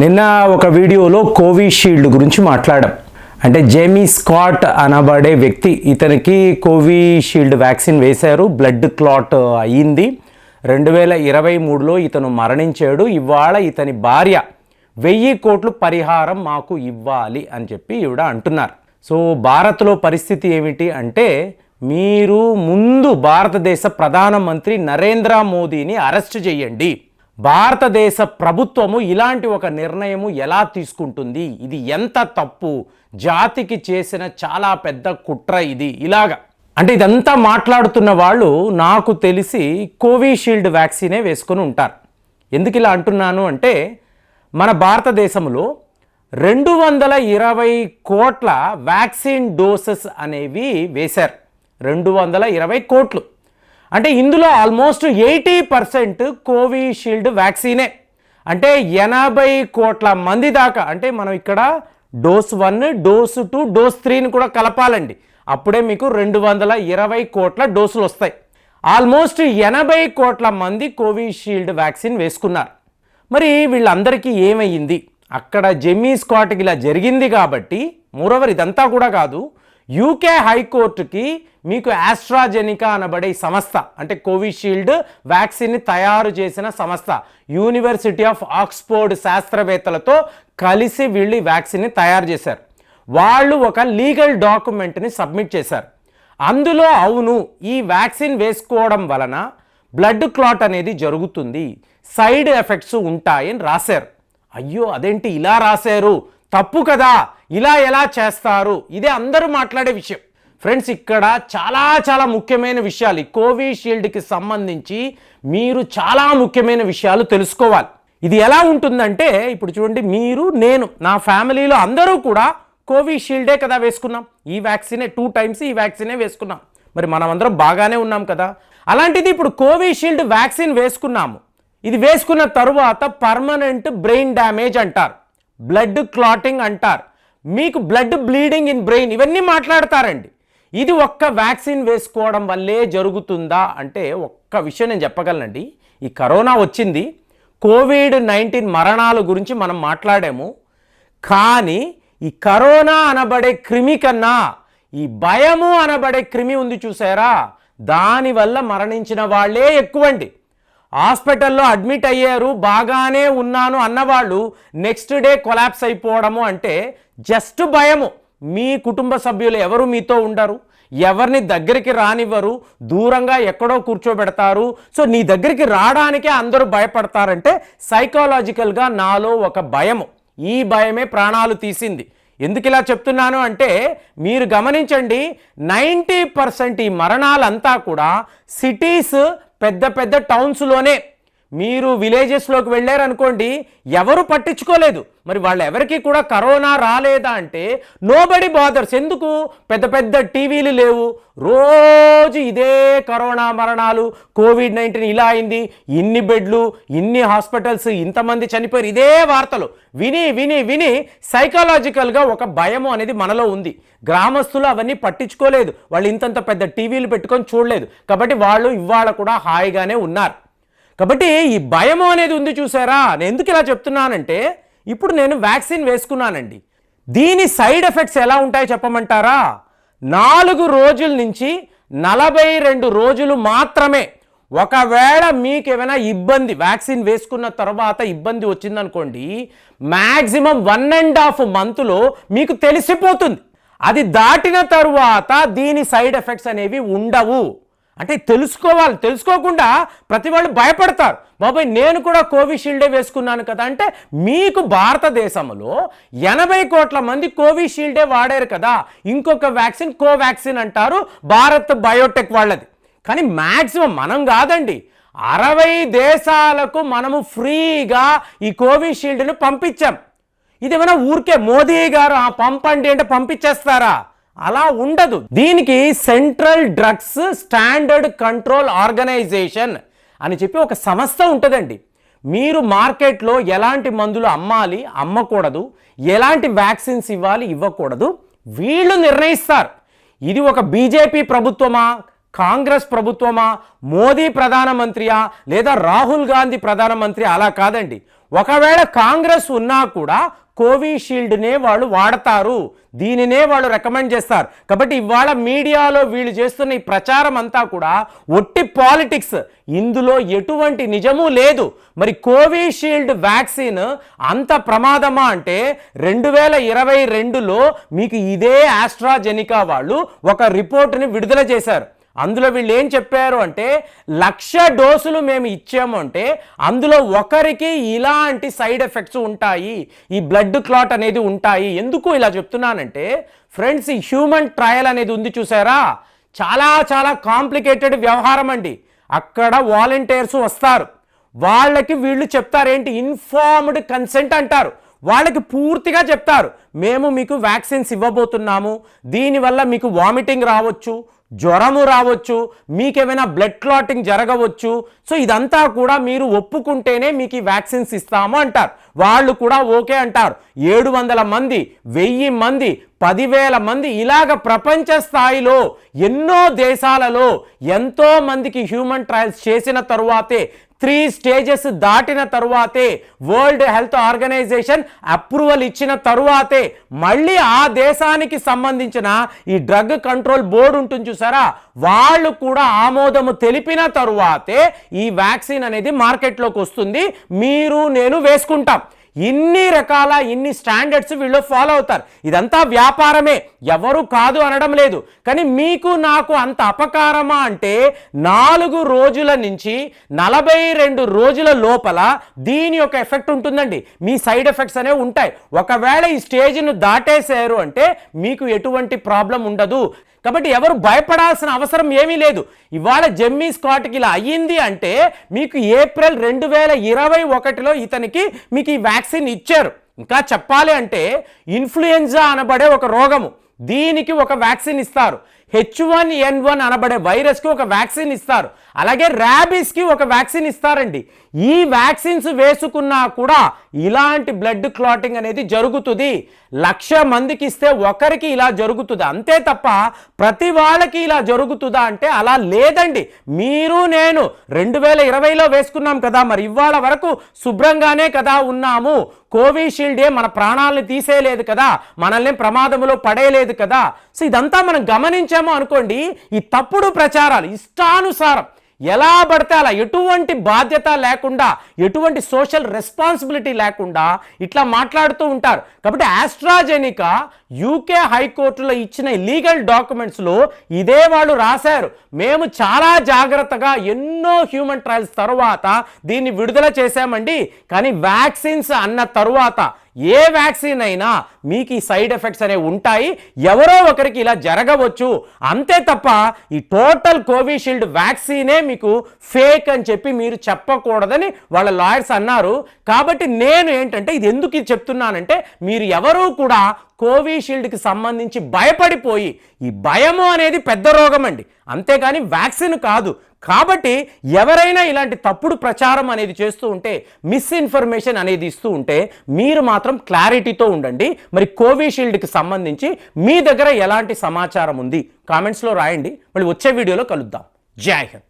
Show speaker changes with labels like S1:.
S1: నిన్న ఒక వీడియోలో కోవిషీల్డ్ గురించి మాట్లాడాం. అంటే జేమీ స్కాట్ అనబడే వ్యక్తి ఇతనికి కోవిషీల్డ్ వ్యాక్సిన్ వేశారు. బ్లడ్ క్లాట్ అయ్యింది. రెండు వేల ఇరవై మూడులో ఇతను మరణించాడు. ఇవాళ ఇతని భార్య వెయ్యి కోట్లు పరిహారం మాకు ఇవ్వాలి అని చెప్పి ఈవిడ అంటున్నారు. సో భారత్లో పరిస్థితి ఏమిటి అంటే మీరు ముందు భారతదేశ ప్రధానమంత్రి నరేంద్ర మోదీని అరెస్ట్ చేయండి. భారతదేశ ప్రభుత్వము ఇలాంటి ఒక నిర్ణయము ఎలా తీసుకుంటుంది? ఇది ఎంత తప్పు? జాతికి చేసిన చాలా పెద్ద కుట్ర ఇది. ఇలాగా. అంటే ఇదంతా మాట్లాడుతున్న వాళ్ళు నాకు తెలిసి కోవిషీల్డ్ వ్యాక్సినే వేసుకొని ఉంటారు. ఎందుకు ఇలా అంటున్నాను అంటే మన భారతదేశంలో రెండు వందల ఇరవై కోట్ల వ్యాక్సిన్ డోసెస్ అనేవి వేశారు. రెండు వందల ఇరవై కోట్లు. అంటే ఇందులో ఆల్మోస్ట్ ఎయిటీ పర్సెంట్ కోవిషీల్డ్ వ్యాక్సినే అంటే ఎనభై కోట్ల మంది దాకా అంటే మనం ఇక్కడ dose one dose two dose త్రీని కూడా కలపాలండి. అప్పుడే మీకు రెండు వందల ఇరవై కోట్ల డోసులు వస్తాయి. ఆల్మోస్ట్ ఎనభై కోట్ల మంది కోవిషీల్డ్ వ్యాక్సిన్ వేసుకున్నారు. మరి వీళ్ళందరికీ ఏమయ్యింది అక్కడ జెమ్మీ స్కాట్కి ఇలా జరిగింది కాబట్టి మూరవర్ ఇదంతా కూడా కాదు యూకే హైకోర్టుకి మీకు ఆస్ట్రాజెనికా అనబడే సంస్థ అంటే కోవిషీల్డ్ వ్యాక్సిన్ని తయారు చేసిన సంస్థ యూనివర్సిటీ ఆఫ్ ఆక్స్ఫోర్డ్ శాస్త్రవేత్తలతో కలిసి వీళ్ళు ఈ వ్యాక్సిన్ని తయారు చేశారు. వాళ్ళు ఒక లీగల్ డాక్యుమెంట్ని సబ్మిట్ చేశారు. అందులో అవును ఈ వ్యాక్సిన్ వేసుకోవడం వలన బ్లడ్ క్లాట్ అనేది జరుగుతుంది సైడ్ ఎఫెక్ట్స్ ఉంటాయని రాశారు. అయ్యో అదేంటి ఇలా రాశారు? తప్పు కదా! ఇలా ఎలా చేస్తారు? ఇదే అందరూ మాట్లాడే విషయం. ఫ్రెండ్స్ ఇక్కడ చాలా చాలా ముఖ్యమైన విషయాలు. కోవిషీల్డ్కి సంబంధించి మీరు చాలా ముఖ్యమైన విషయాలు తెలుసుకోవాలి. ఇది ఎలా ఉంటుందంటే ఇప్పుడు చూడండి మీరు నేను నా ఫ్యామిలీలో అందరూ కూడా కోవిషీల్డే కదా వేసుకున్నాం. ఈ వ్యాక్సినే టూ టైమ్స్ ఈ వ్యాక్సినే వేసుకున్నాం. మరి మనం అందరం బాగానే ఉన్నాం కదా. అలాంటిది ఇప్పుడు కోవిషీల్డ్ వ్యాక్సిన్ వేసుకున్నాము. ఇది వేసుకున్న తరువాత పర్మనెంట్ బ్రెయిన్ డ్యామేజ్ అంటారు. బ్లడ్ క్లాటింగ్ అంటారు. మీకు బ్లడ్ బ్లీడింగ్ ఇన్ బ్రెయిన్ ఇవన్నీ మాట్లాడతారండి. ఇది ఒక్క వ్యాక్సిన్ వేసుకోవడం వల్లే జరుగుతుందా అంటే ఒక్క విషయం నేను చెప్పగలనండి. ఈ కరోనా వచ్చింది. కోవిడ్ నైన్టీన్ మరణాల గురించి మనం మాట్లాడాము. కానీ ఈ కరోనా అనబడే క్రిమి కన్నా ఈ భయము అనబడే క్రిమి ఉంది చూసారా? దానివల్ల మరణించిన వాళ్ళే ఎక్కువండి. హాస్పిటల్లో అడ్మిట్ అయ్యారు బాగానే ఉన్నాను అన్నవాళ్ళు నెక్స్ట్ డే కొలాప్స్ అయిపోవడము అంటే జస్ట్ భయము. మీ కుటుంబ సభ్యులు ఎవరు మీతో ఉండరు? ఎవరిని దగ్గరికి రానివ్వరు? దూరంగా ఎక్కడో కూర్చోబెడతారు. సో నీ దగ్గరికి రావడానికే అందరూ భయపడతారంటే సైకాలజికల్గా నాలో ఒక భయము. ఈ భయమే ప్రాణాలు తీసింది. ఎందుకు ఇలా చెప్తున్నాను అంటే మీరు గమనించండి నైంటీ పర్సెంట్ ఈ మరణాలంతా కూడా సిటీస్ పెద్ద పెద్ద టౌన్స్లోనే మీరు విలేజెస్లోకి వెళ్ళారనుకోండి ఎవరు పట్టించుకోలేదు. మరి వాళ్ళు ఎవరికి కూడా కరోనా రాలేదా అంటే నోబడి బాదర్స్ ఎందుకు? పెద్ద పెద్ద టీవీలు లేవు. రోజు ఇదే కరోనా మరణాలు కోవిడ్ నైన్టీన్ ఇలా అయింది ఇన్ని బెడ్లు ఇన్ని హాస్పిటల్స్ ఇంతమంది చనిపోయారు. ఇదే వార్తలు. విని విని విని సైకలాజికల్గా ఒక భయం అనేది మనలో ఉంది. గ్రామస్తులు అవన్నీ పట్టించుకోలేదు. వాళ్ళు ఇంతంత పెద్ద టీవీలు పెట్టుకొని చూడలేదు. కాబట్టి వాళ్ళు ఇవాళ కూడా హాయిగానే ఉన్నారు. కాబట్టి ఈ భయము అనేది ఉంది చూసారా? నేను ఎందుకు ఇలా చెప్తున్నానంటే ఇప్పుడు నేను వ్యాక్సిన్ వేసుకున్నానండి. దీని సైడ్ ఎఫెక్ట్స్ ఎలా ఉంటాయో చెప్పమంటారా? నాలుగు రోజుల నుంచి నలభై రెండు రోజులు మాత్రమే. ఒకవేళ మీకు ఏమైనా ఇబ్బంది వ్యాక్సిన్ వేసుకున్న తర్వాత ఇబ్బంది వచ్చిందనుకోండి మ్యాక్సిమం వన్ అండ్ హాఫ్ మంత్లో మీకు తెలిసిపోతుంది. అది దాటిన తరువాత దీని సైడ్ ఎఫెక్ట్స్ అనేవి ఉండవు. అంటే తెలుసుకోవాలి. తెలుసుకోకుండా ప్రతి వాళ్ళు భయపడతారు. బాబాయ్ నేను కూడా కోవిషీల్డే వేసుకున్నాను కదా అంటే మీకు భారతదేశంలో ఎనభై కోట్ల మంది కోవిషీల్డే వాడారు కదా. ఇంకొక వ్యాక్సిన్ కోవాక్సిన్ అంటారు. భారత్ బయోటెక్ వాళ్ళది. కానీ మ్యాక్సిమం మనం కాదండి. అరవై దేశాలకు మనము ఫ్రీగా ఈ కోవిషీల్డ్ను పంపించాం. ఇదేమైనా ఊరికే మోదీ గారు "ఆ, పంపండి అంటే పంపించేస్తారా? అలా ఉండదు. దీనికి central drugs standard control organisation అని చెప్పి ఒక సంస్థ ఉంటుందండి. మీరు మార్కెట్లో ఎలాంటి మందులు అమ్మాలి అమ్మకూడదు ఎలాంటి వ్యాక్సిన్స్ ఇవ్వాలి ఇవ్వకూడదు వీళ్ళు నిర్ణయిస్తారు. ఇది ఒక బీజేపీ ప్రభుత్వమా కాంగ్రెస్ ప్రభుత్వమా మోదీ ప్రధానమంత్రియా లేదా రాహుల్ గాంధీ ప్రధానమంత్రి అలా కాదండి. ఒకవేళ కాంగ్రెస్ ఉన్నా కూడా కోవిషీల్డ్నే వాళ్ళు వాడతారు. దీనినే వాళ్ళు రికమెండ్ చేస్తారు. కాబట్టి ఇవాళ మీడియాలో వీళ్ళు చేస్తున్న ఈ ప్రచారం అంతా కూడా ఒట్టి పాలిటిక్స్. ఇందులో ఎటువంటి నిజము లేదు. మరి కోవిషీల్డ్ వ్యాక్సిన్ అంత ప్రమాదమా అంటే రెండు వేల ఇరవై రెండులో మీకు ఇదే ఆస్ట్రాజెనికా వాళ్ళు ఒక రిపోర్టుని విడుదల చేశారు. అందులో వీళ్ళు ఏం చెప్పారు అంటే లక్ష డోసులు మేము ఇచ్చాము అంటే అందులో ఒకరికి ఇలాంటి సైడ్ ఎఫెక్ట్స్ ఉంటాయి ఈ బ్లడ్ క్లాట్ అనేది ఉంటాయి. ఎందుకు ఇలా చెప్తున్నానంటే ఫ్రెండ్స్ ఈ హ్యూమన్ ట్రయల్ అనేది ఉంది చూసారా? చాలా చాలా కాంప్లికేటెడ్ వ్యవహారం అండి. అక్కడ వాలంటీర్స్ వస్తారు. వాళ్ళకి వీళ్ళు చెప్తారేంటి ఇన్ఫార్మ్డ్ కన్సెంట్ అంటారు. వాళ్ళకి పూర్తిగా చెప్తారు. మేము మీకు వ్యాక్సిన్స్ ఇవ్వబోతున్నాము. దీనివల్ల మీకు వామిటింగ్ రావచ్చు. జ్వరము రావచ్చు మీకేమైనా బ్లడ్ క్లాటింగ్ జరగవచ్చు సో ఇదంతా కూడా మీరు ఒప్పుకుంటేనే మీకు ఈ వ్యాక్సిన్స్ ఇస్తాము అంటారు. వాళ్ళు కూడా ఓకే అంటారు. ఏడు వందల మంది వెయ్యి మంది పదివేల మంది ఇలాగ ప్రపంచ స్థాయిలో ఎన్నో దేశాలలో ఎంతో మందికి హ్యూమన్ ట్రయల్స్ చేసిన తరువాతే త్రీ స్టేజెస్ దాటిన తరువాతే వరల్డ్ హెల్త్ ఆర్గనైజేషన్ అప్రూవల్ ఇచ్చిన తరువాతే మళ్ళీ ఆ దేశానికి సంబంధించిన ఈ డ్రగ్ కంట్రోల్ బోర్డు ఉంటుంది చూసారా? వాళ్ళు కూడా ఆమోదము తెలిపిన తరువాతే ఈ ఈ వ్యాక్సిన్ అనేది మార్కెట్లోకి వస్తుంది. మీరు నేను వేసుకుంటాం. ఇన్ని రకాల ఇన్ని స్టాండర్డ్స్ వీళ్ళు ఫాలో అవుతారు. ఇదంతా వ్యాపారమే. ఎవరు కాదు అనడం లేదు. కానీ మీకు నాకు అంత అపకారమా అంటే నాలుగు రోజుల నుంచి నలభై రెండు రోజుల లోపల దీని యొక్క ఎఫెక్ట్ ఉంటుందండి. మీ సైడ్ ఎఫెక్ట్స్ అనేవి ఉంటాయి. ఒకవేళ ఈ స్టేజ్ను దాటేశారు అంటే మీకు ఎటువంటి ప్రాబ్లం ఉండదు. కాబట్టి ఎవరు భయపడాల్సిన అవసరం ఏమీ లేదు. ఇవాళ జమ్మీ స్కాట్కి ఇలా అయ్యింది అంటే మీకు ఏప్రిల్ రెండు వేల ఇరవై ఒకటిలో ఇతనికి మీకు ఈ వ్యాక్సిన్ ఇచ్చారు. ఇంకా చెప్పాలి అంటే ఇన్ఫ్లుయెంజా అనబడే ఒక రోగము. దీనికి ఒక వ్యాక్సిన్ ఇస్తారు. హెచ్ వన్ ఎన్ వన్ అనబడే వైరస్కి ఒక వ్యాక్సిన్ ఇస్తారు. అలాగే ర్యాబీస్కి ఒక వ్యాక్సిన్ ఇస్తారండి. ఈ వ్యాక్సిన్స్ వేసుకున్నా కూడా ఇలాంటి బ్లడ్ క్లాటింగ్ అనేది జరుగుతుంది. లక్ష మందికి ఇస్తే ఒకరికి ఇలా జరుగుతుంది. అంతే తప్ప ప్రతి వాళ్ళకి ఇలా జరుగుతుందా అంటే అలా లేదండి. మీరు నేను రెండు వేల ఇరవైలో వేసుకున్నాం కదా మరి ఇవాళ వరకు శుభ్రంగానే కదా ఉన్నాము. కోవిషీల్డే మన ప్రాణాలను తీసేయలేదు కదా మనల్ని ప్రమాదంలో పడేయలేదు కదా. సో ఇదంతా మనం గమనించాము అనుకోండి ఈ తప్పుడు ప్రచారాలు ఇష్టానుసారం ఎలా పడితే అలా ఎటువంటి బాధ్యత లేకుండా ఎటువంటి సోషల్ రెస్పాన్సిబిలిటీ లేకుండా ఇట్లా మాట్లాడుతూ ఉంటారు. కాబట్టి ఆస్ట్రాజెనికా యూకే హైకోర్టులో ఇచ్చిన లీగల్ డాక్యుమెంట్స్లో ఇదే వాళ్ళు రాశారు. మేము చాలా జాగ్రత్తగా ఎన్నో హ్యూమన్ ట్రయల్స్ తర్వాత దీన్ని విడుదల చేశామండి. కానీ వ్యాక్సిన్స్ అన్న తరువాత ఏ వ్యాక్సిన్ అయినా మీకు ఈ సైడ్ ఎఫెక్ట్స్ అనేవి ఉంటాయి. ఎవరో ఒకరికి ఇలా జరగవచ్చు. అంతే తప్ప ఈ టోటల్ కోవిషీల్డ్ వ్యాక్సినే మీకు ఫేక్ అని చెప్పి మీరు చెప్పకూడదని వాళ్ళ లాయర్స్ అన్నారు. కాబట్టి నేను ఏంటంటే ఇది ఎందుకు ఇది చెప్తున్నానంటే మీరు ఎవరూ కూడా కోవిషీల్డ్కి సంబంధించి భయపడిపోయి ఈ భయము అనేది పెద్ద రోగం అండి. అంతేకాని వ్యాక్సిన్ కాదు. కాబట్టి ఎవరైనా ఇలాంటి తప్పుడు ప్రచారం అనేది చేస్తూ ఉంటే మిస్ఇన్ఫర్మేషన్ అనేది ఇస్తూ ఉంటే మీరు మాత్రం క్లారిటీతో ఉండండి. మరి కోవిషీల్డ్కి సంబంధించి మీ దగ్గర ఎలాంటి సమాచారం ఉంది? కామెంట్స్లో రాయండి. మళ్ళీ వచ్చే వీడియోలో కలుద్దాం. జై హింద్.